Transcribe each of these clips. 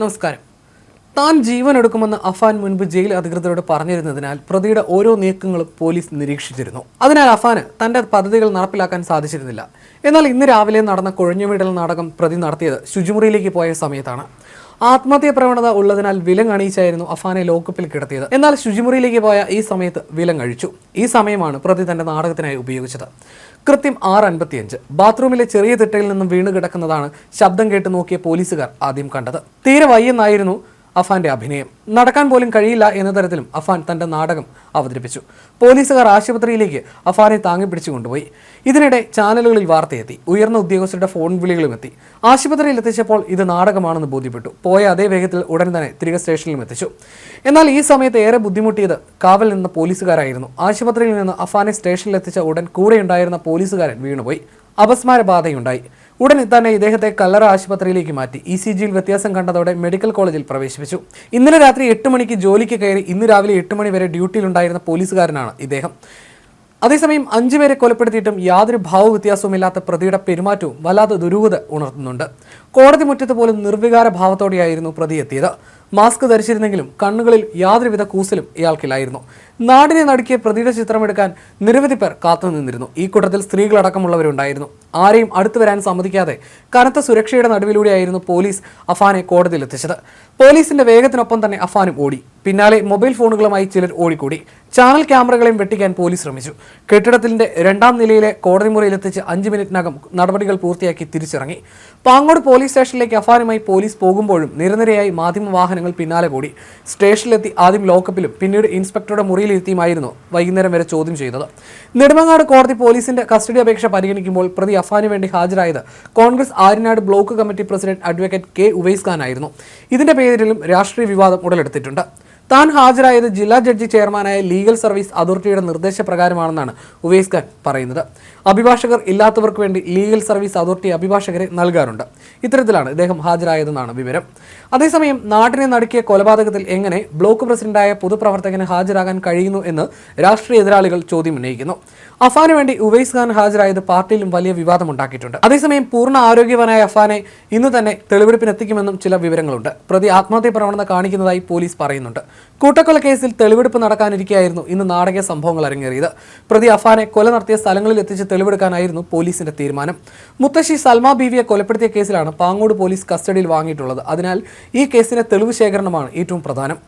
നമസ്കാരം. താൻ ജീവൻ എടുക്കുമെന്ന് അഫാൻ മുൻപ് ജയിൽ അധികൃതരോട് പറഞ്ഞിരുന്നതിനാൽ പ്രതിയുടെ ഓരോ നീക്കങ്ങളും പോലീസ് നിരീക്ഷിച്ചിരുന്നു. അതിനാൽ അഫാന് തന്റെ പദ്ധതികൾ നടപ്പിലാക്കാൻ സാധിച്ചിരുന്നില്ല. എന്നാൽ ഇന്ന് രാവിലെ നടന്ന കുഴഞ്ഞുവിടൽ നാടകം പ്രതി നടത്തിയത് ശുചിമുറിയിലേക്ക് പോയ സമയത്താണ്. ആത്മഹത്യ പ്രവണത ഉള്ളതിനാൽ വിലങ്ങണിയിച്ചായിരുന്നു അഫാനെ ലോക്കപ്പിൽ കിടത്തിയത്. എന്നാൽ ശുചിമുറിയിലേക്ക് പോയ ഈ സമയത്ത് വിലങ്ങഴിച്ചു ഈ സമയമാണ് പ്രതി തന്റെ നാടകത്തിനായി ഉപയോഗിച്ചത്. കൃത്യം ആറ് അൻപത്തിയഞ്ച്. ബാത്റൂമിലെ ചെറിയ തിട്ടയിൽ നിന്നും വീണ് കിടക്കുന്നതാണ് ശബ്ദം കേട്ട് നോക്കിയ പോലീസുകാർ ആദ്യം കണ്ടത്. തീരെ വയ്യെന്നായിരുന്നു അഫാന്റെ അഭിനയം. നടക്കാൻ പോലും കഴിയില്ല എന്ന തരത്തിലും അഫാൻ തന്റെ നാടകം അവതരിപ്പിച്ചു. പോലീസുകാർ ആശുപത്രിയിലേക്ക് അഫാനെ താങ്ങി പിടിച്ചു കൊണ്ടുപോയി. ഇതിനിടെ ചാനലുകളിൽ വാർത്തയെത്തി. ഉയർന്ന ഉദ്യോഗസ്ഥരുടെ ഫോൺ വിളികളും എത്തി. ആശുപത്രിയിൽ എത്തിച്ചപ്പോൾ ഇത് നാടകമാണെന്ന് ബോധ്യപ്പെട്ടു. പോയ അതേ വേഗത്തിൽ ഉടൻ തന്നെ തിരികെ സ്റ്റേഷനിലും എത്തിച്ചു. എന്നാൽ ഈ സമയത്ത് ഏറെ ബുദ്ധിമുട്ടിയത് കാവൽ നിന്ന പോലീസുകാരായിരുന്നു. ആശുപത്രിയിൽ നിന്ന് അഫാനെ സ്റ്റേഷനിലെത്തിച്ച ഉടൻ കൂടെയുണ്ടായിരുന്ന പോലീസുകാരൻ വീണുപോയി. അപസ്മാര ഉടൻ തന്നെ ഇദ്ദേഹത്തെ കല്ലറ ആശുപത്രിയിലേക്ക് മാറ്റി. ഇ സി ജിയിൽ വ്യത്യാസം കണ്ടതോടെ മെഡിക്കൽ കോളേജിൽ പ്രവേശിപ്പിച്ചു. ഇന്നലെ രാത്രി എട്ട് മണിക്ക് ജോലിക്ക് കയറി ഇന്ന് രാവിലെ എട്ട് മണി വരെ ഡ്യൂട്ടിയിലുണ്ടായിരുന്ന പോലീസുകാരനാണ് ഇദ്ദേഹം. അതേസമയം അഞ്ചുപേരെ കൊലപ്പെടുത്തിയിട്ടും യാതൊരു ഭാവവ്യത്യാസവുമില്ലാത്ത പ്രതിയുടെ പെരുമാറ്റവും വല്ലാതെ ദുരൂഹത ഉണർത്തുന്നുണ്ട്. കോടതി മുറ്റത്ത് പോലും നിർവികാര ഭാവത്തോടെയായിരുന്നു പ്രതി എത്തിയത് മാസ്ക് ധരിച്ചിരുന്നെങ്കിലും കണ്ണുകളിൽ യാതൊരുവിധ കൂസലും ഇയാൾക്കില്ലായിരുന്നു. നാടിനെ നടുക്കിയ പ്രതിയുടെ ചിത്രമെടുക്കാൻ നിരവധി പേർ കാത്തുനിന്നിരുന്നു ഈ കൂട്ടത്തിൽ സ്ത്രീകളടക്കമുള്ളവരുണ്ടായിരുന്നു. ആരെയും അടുത്തു വരാൻ സമ്മതിക്കാതെ കനത്ത സുരക്ഷയുടെ നടുവിലൂടെയായിരുന്നു പോലീസ് അഫാനെ കോടതിയിലെത്തിച്ചത്. പോലീസിന്റെ വേഗത്തിനൊപ്പം തന്നെ അഫാനും ഓടി. പിന്നാലെ മൊബൈൽ ഫോണുകളുമായി ചിലർ ഓടിക്കൂടി. ചാനൽ ക്യാമറകളെയും വെട്ടിക്കാൻ പോലീസ് ശ്രമിച്ചു. കെട്ടിടത്തിന്റെ രണ്ടാം നിലയിലെ കോടതി മുറിയിലെത്തിച്ച് അഞ്ച് മിനിറ്റിനകം നടപടികൾ പൂർത്തിയാക്കി തിരിച്ചിറങ്ങി. പാങ്ങോട് പോലീസ് സ്റ്റേഷനിലേക്ക് അഫാനുമായി പോലീസ് പോകുമ്പോഴും നിരനിരയായി മാധ്യമ വാഹനങ്ങൾ പിന്നാലെ കൂടി. സ്റ്റേഷനിലെത്തി ആദ്യം ലോക്കപ്പിലും പിന്നീട് ഇൻസ്പെക്ടറുടെ മുറിയിലെത്തിയുമായിരുന്നു വൈകുന്നേരം വരെ ചോദ്യം ചെയ്തത്. നെടുമങ്ങാട് കോടതി പോലീസിന്റെ കസ്റ്റഡി അപേക്ഷ പരിഗണിക്കുമ്പോൾ പ്രതി അഫാനു വേണ്ടി ഹാജരായത് Congress Aryanad block committee president advocate K Uvais Khan ആയിരുന്നു. ഇതിന്റെ പേരിലും രാഷ്ട്രീയ വിവാദം ഉടലെടുത്തിട്ടുണ്ട്. താൻ ഹാജരായത് ജില്ലാ ജഡ്ജി ചെയർമാനായ ലീഗൽ സർവീസ് അതോറിറ്റിയുടെ നിർദ്ദേശപ്രകാരമാണെന്നാണ് ഉവൈസ് ഖാൻ പറയുന്നത്. അഭിഭാഷകർ ഇല്ലാത്തവർക്ക് വേണ്ടി ലീഗൽ സർവീസ് അതോറിറ്റി അഭിഭാഷകരെ നൽകാറുണ്ട്. ഇത്തരത്തിലാണ് ഇദ്ദേഹം ഹാജരായതെന്നാണ് വിവരം. അതേസമയം നാട്ടിനെ നടുക്കിയ കൊലപാതകത്തിൽ എങ്ങനെ ബ്ലോക്ക് പ്രസിഡന്റായ പൊതുപ്രവർത്തകന് ഹാജരാകാൻ കഴിയുന്നു എന്ന് രാഷ്ട്രീയ എതിരാളികൾ ചോദ്യം ഉന്നയിക്കുന്നു. അഫാന് വേണ്ടി ഉവൈസ് ഖാൻ ഹാജരായത് പാർട്ടിയിലും വലിയ വിവാദമുണ്ടാക്കിയിട്ടുണ്ട്. അതേസമയം പൂർണ ആരോഗ്യവാനായ അഫാനെ ഇന്ന് തന്നെ തെളിവെടുപ്പിനെത്തിക്കുമെന്നും ചില വിവരങ്ങളുണ്ട്. പ്രതി ആത്മഹത്യ പ്രവണത കാണിക്കുന്നതായി പോലീസ് പറയുന്നുണ്ട്. കൂട്ടക്കൊല കേസിൽ തെളിവെടുപ്പ് നടക്കാനിരിക്കെയായിരുന്നു ഇന്ന് നാടകീയ സംഭവങ്ങൾ അരങ്ങേറിയത്. പ്രതി അഫാനെ കൊല നടത്തിയ സ്ഥലങ്ങളിൽ എത്തിച്ച് തെളിവെടുക്കാനായിരുന്നു പോലീസിന്റെ തീരുമാനം. മുത്തശ്ശി സൽമ ബീവിയെ കൊലപ്പെടുത്തിയ കേസിലാണ് പാങ്ങോട് പോലീസ് കസ്റ്റഡിയിൽ വാങ്ങിയിട്ടുള്ളത്. അതിനാൽ ഈ കേസിന്റെ തെളിവ് ശേഖരണമാണ് ഏറ്റവും പ്രധാനം.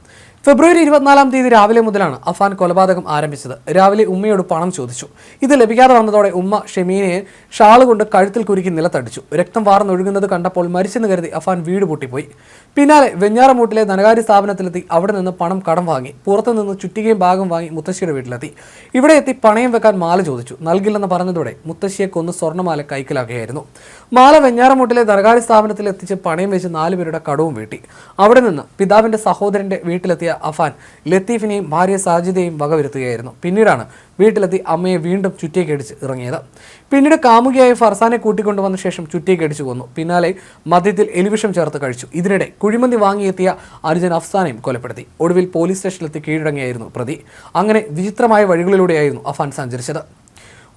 ഫെബ്രുവരി ഇരുപത്തിനാലാം തീയതി രാവിലെ മുതലാണ് അഫാൻ കൊലപാതകം ആരംഭിച്ചത്. രാവിലെ ഉമ്മയോട് പണം ചോദിച്ചു. ഇത് ലഭിക്കാതെ വന്നതോടെ ഉമ്മ ഷെമീനയെ ഷാൾ കൊണ്ട് കഴുത്തിൽ കുരുക്കി നിലത്തടിച്ചു. രക്തം വാർന്നൊഴുകുന്നത് കണ്ടപ്പോൾ മരിച്ചെന്ന് കരുതി അഫാൻ വീട് പൂട്ടിപ്പോയി. പിന്നാലെ വെഞ്ഞാറമൂട്ടിലെ ധനകാര്യ സ്ഥാപനത്തിലെത്തി. അവിടെ നിന്ന് പണം കടം വാങ്ങി. പുറത്തുനിന്ന് ചുറ്റികയും ഭാഗം വാങ്ങി മുത്തശ്ശിയുടെ വീട്ടിലെത്തി. ഇവിടെ എത്തി പണയം വെക്കാൻ മാല ചോദിച്ചു. നൽകില്ലെന്ന് പറഞ്ഞതോടെ മുത്തശ്ശിയെ കൊന്ന് സ്വർണമാല കൈക്കലാക്കുകയായിരുന്നു. മാല വെഞ്ഞാറമൂട്ടിലെ ധനകാര്യ സ്ഥാപനത്തിൽ എത്തിച്ച് പണയം വെച്ച് നാലുപേരുടെ കടവും വീട്ടി. അവിടെ നിന്ന് പിതാവിന്റെ സഹോദരന്റെ വീട്ടിലെത്തിയ അഫാൻ ലത്തീഫിനെയും ഭാര്യ സാജിദയെയും വകവരുത്തുകയായിരുന്നു. പിന്നീടാണ് വീട്ടിലെത്തി അമ്മയെ വീണ്ടും ചുറ്റിയേക്കടിച്ച് ഇറങ്ങിയത്. പിന്നീട് കാമുകിയായ ഫർസാനെ കൂട്ടിക്കൊണ്ടുവന്ന ശേഷം ചുറ്റിയേക്കടിച്ചു കൊന്നു. പിന്നാലെ മദ്യത്തിൽ എലിവിഷം ചേർത്ത് കഴിച്ചു. ഇതിനിടെ കുഴിമന്തി വാങ്ങിയെത്തിയ അർജുൻ അഫ്സാനെയും കൊലപ്പെടുത്തി. ഒടുവിൽ പോലീസ് സ്റ്റേഷനിലെത്തി കീഴടങ്ങിയായിരുന്നു പ്രതി. അങ്ങനെ വിചിത്രമായ വഴികളിലൂടെയായിരുന്നു അഫാൻ സഞ്ചരിച്ചത്.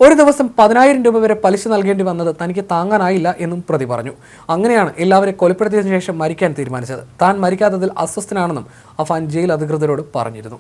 ഒരു ദിവസം പതിനായിരം രൂപ വരെ പലിശ നൽകേണ്ടി വന്നത് തനിക്ക് താങ്ങാനായില്ല എന്നും പ്രതി പറഞ്ഞു. അങ്ങനെയാണ് എല്ലാവരെ കൊലപ്പെടുത്തിയതിനു ശേഷം മരിക്കാൻ തീരുമാനിച്ചത്. താൻ മരിക്കാത്തതിൽ അസ്വസ്ഥനാണെന്നും അഫാൻ ജയിൽ അധികൃതരോട് പറഞ്ഞിരുന്നു.